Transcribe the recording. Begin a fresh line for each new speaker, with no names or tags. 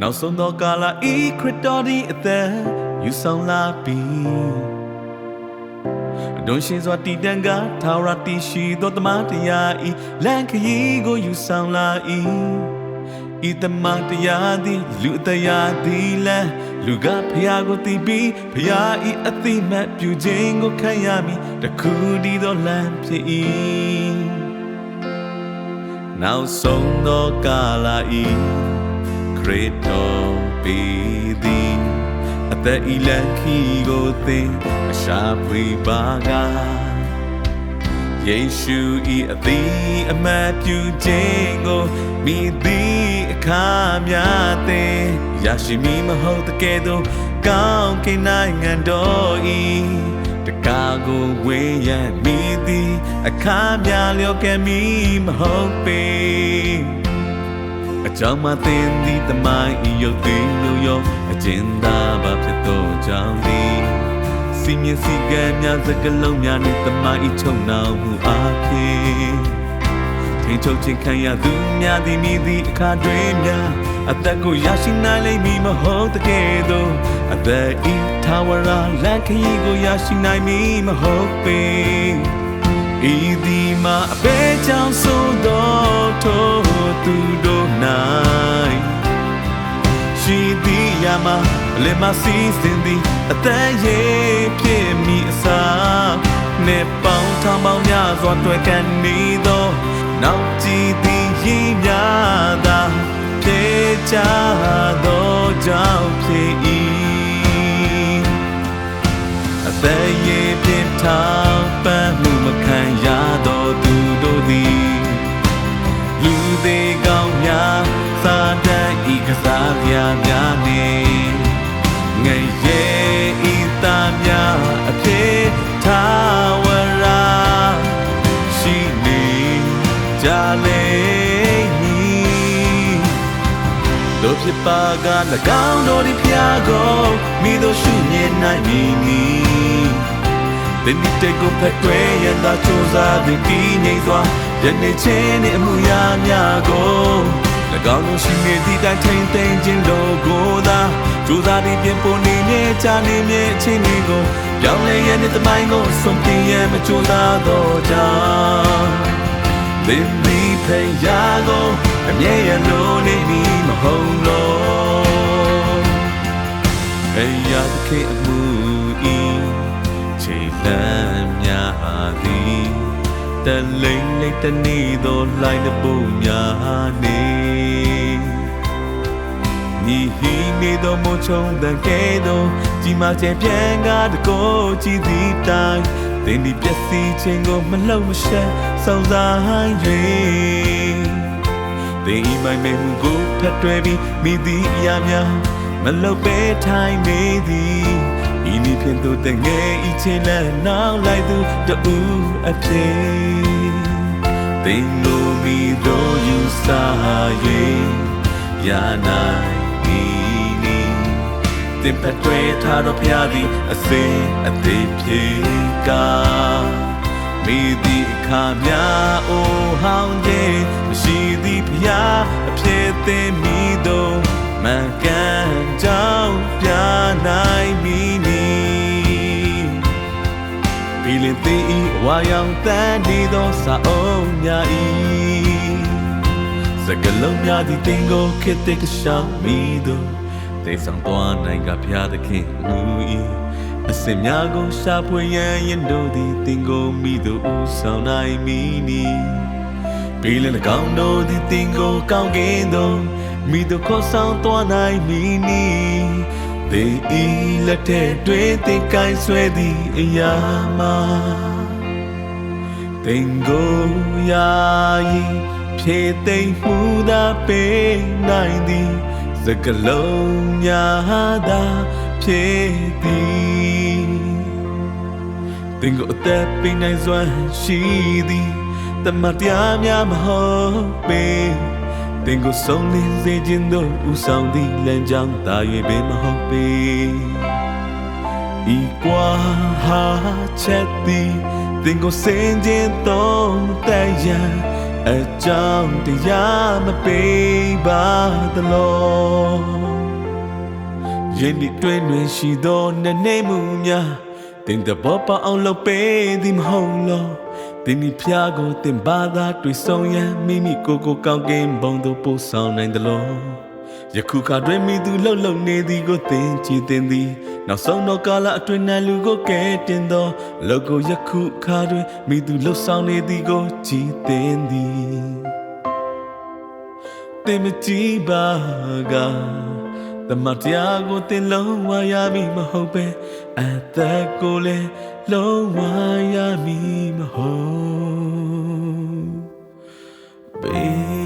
နောက်ဆုံးသောကာလဤခရစ်တော်ဒီအသက်ယူဆောင်လာပြီဒွန်ရှင်စွာတည်တံကထာဝရတည်ရှိသောတမန်တရားဤလန်ခရီးကိုယူဆောင်လာ၏ဤတမန်တရားသည်လူတရားသည်လဲလူကဖျားကိုတည်ပြီးဖျားဤအသိမှတ်ပြုခြင်းကိုခံရမည်တခုတည်းသောလမ်းဖြစ်၏နောက်ဆုံးသောကာလဤခ ရစ်တော်ပေသည်အသက်ဤလန်ခီကိုသင်အရှာဖွေပါကယေရှုဤအသည်အမတ်ပြုခြင်းကိုမိသည်အခါများသင်ရရှိမည်မဟုတ်တကယ်တော့ကောင်းကင်နိုင်ငံတော်ဤတကားကိုဝေးရန်မိသည်အခါများလျော်ကဲမည်မဟုတ်ပေအ ကြောင်းမသိသည်တမိုင်းဤယုတ်သိလို့ယောအကျဉ်းသာပါဖြစ်သောကြောင့်သည်စီမြင်စီကံများစကလုံးများနှင့်တမိုင်းဤချုံနှောင်မှုအားဖြင့်ထိန်ချုပ်ခြင်းခံရသူများသည်မိသည်အခါတွင်များအသက်ကိုရရှိနိုင်လိမ့်မည်မဟုတ်တကယ်သောအသက်ဤထာဝရလန်ခရီးကိုရရှိနိုင်မည်မဟုတ်ပေဤသည်မှာအပေကြောင့်ဆိုသောထိုသူတို့၌ ရှိသည်ရမှာလေမစီစဉ်သည်အသက်ရဲ့ဖြစ်မိအစားနေပေါင်းထောင်ပေါင်းများစွာတွေ့ကန်နေသောနောက်ကြည့်သည်ရည်များသာဖြစ်ကြသောကြောင့်ဖြစ်၏အသက်ရဲ့ဖြစ်ထော စ်ပါက၎င်းတို့ဒီဖျားကိုမိတို့ရှုမြင်နိုင်မည်နီတဲ့နေ့တကိုဖက်တွဲရန်သာစူးစားပြီးပြီးငိမ့်စွာယနေ့ချင်းနဲ့အမှုရာများကို၎င်းတို့ရှိနေသည့်တိုင်ထိန်သိမ်းခြင်းတို့ကိုသာစူးစားပြီးပြင်ပေါ်နေမြဲချနေမြဲအချင်းတွေကိုပြောင်းလဲရတဲ့တမိုင်းကိုဆုံးပြရမကြိုးစားတော့ကြောင်းသင်ဒီဖယားကိုအမြဲရလို့နေမ ဖယားသခင်အမှုဤခြေလမ်းများသည်တလိမ့်လိမ့်တနေသောလိုက်တဲ့ပုံများနေညီဟီနေသောမချုံတဲ့ကဲသောဒီမှာချင်ပြန်ကားတကိုကြည်သည်တိုင်းသင်ဒီပျက်စီးခြင်းကိုမလှုပ်မရှက်ဆောင်စား၍သင်ဤမိုင်မဲမှုကိုဖတ်တွယ်ပြီးမိသည်အရာများ မလှုပ်ပဲထိုင်နေသည်ဤနည်းဖြင့်သူတငယ်ဤချေလန်းနောက်လိုက်သူတူအဖြစ်သင်လိုမီတော့ယူစား၍ယာနိုင်မည်နီတင်ပတ်တွေထားတော့ဖျားသည်အစင်အသေးပြေကမိသည်အခါများအိုဟောင်းခြင်းမရှိသည်ဖျားအဖြစ်သိမိသောမန်ကန် ကြောင့်ပြနိုင်မည်နီဖီလင်သေးဤဝါရောင်တန်းနေသောစာအုပ်များဤစကလုံးများသည်တင်ကိုခစ်တဲ့ကရှောင်းမိသောတေဆောင်သွားနိုင်ကဖျားသခင်မူဤအစင်များကိုရှာဖွေရန်ရင်တို့သည်တင်ကိုမိသောဦးဆောင်နိုင်မည်နီပီလင်ကောင်းတို့သည်တင်ကိုကောင်းကင်သော မိတို့ခေါ်ဆောင်သွားနိုင်မည်နီသေဤလက်ထက်တွင်သင်ကိုင်းဆွဲသည့်အရာမှာသင်ကိုယာယီဖြည့်သိမ့်မှုသာပေးနိုင်သည်စကလုံးများသာဖြည့်သည်သင်ကိုအသက်ပေးနိုင်စွမ်းရှိသည်တမန်တရားများမဟုတ်ပေ သင်ကိုဆုံးလင်းစေခြင်းတို့ဥဆောင်သည့်လမ်းကြောင်းသာ၍ပင်မဟုတ်ပေဤကွာဟာချက်သည်သင်ကိုစင်ခြင်းသုံးတဲ့ရန်အကြောင်းတရားမပေးပါသလောယင်းဒီတွင်တွင်ရှိသောနနေမှုများတင်တဘောပအောင်လုပ်ပေးသည်မဟုတ်လော တင်ဒီဖျားကိုတင်ဘာသာတွေ့ဆုံရန်မိမိကိုယ်ကိုကောင်းကင်ဘုံသို့ပို့ဆောင်နိုင်သလောယခုခါတွင်မိသူလှုပ်လှုပ်နေသည်ကိုသင်ကြည်တင်သည်နောက်ဆုံးတော့ကာလအတွင်း၌လူကိုကဲတင်သောလောကယခုခါတွင်မိသူလှုပ်ဆောင်နေသည်ကိုကြည်တင်သည်တင်မကြည့်ပါက တမတရားကိုတင်လုံးဝရမည်မဟုတ်ပဲအသက်ကိုလည်းလုံးဝရမည်မဟုတ် baby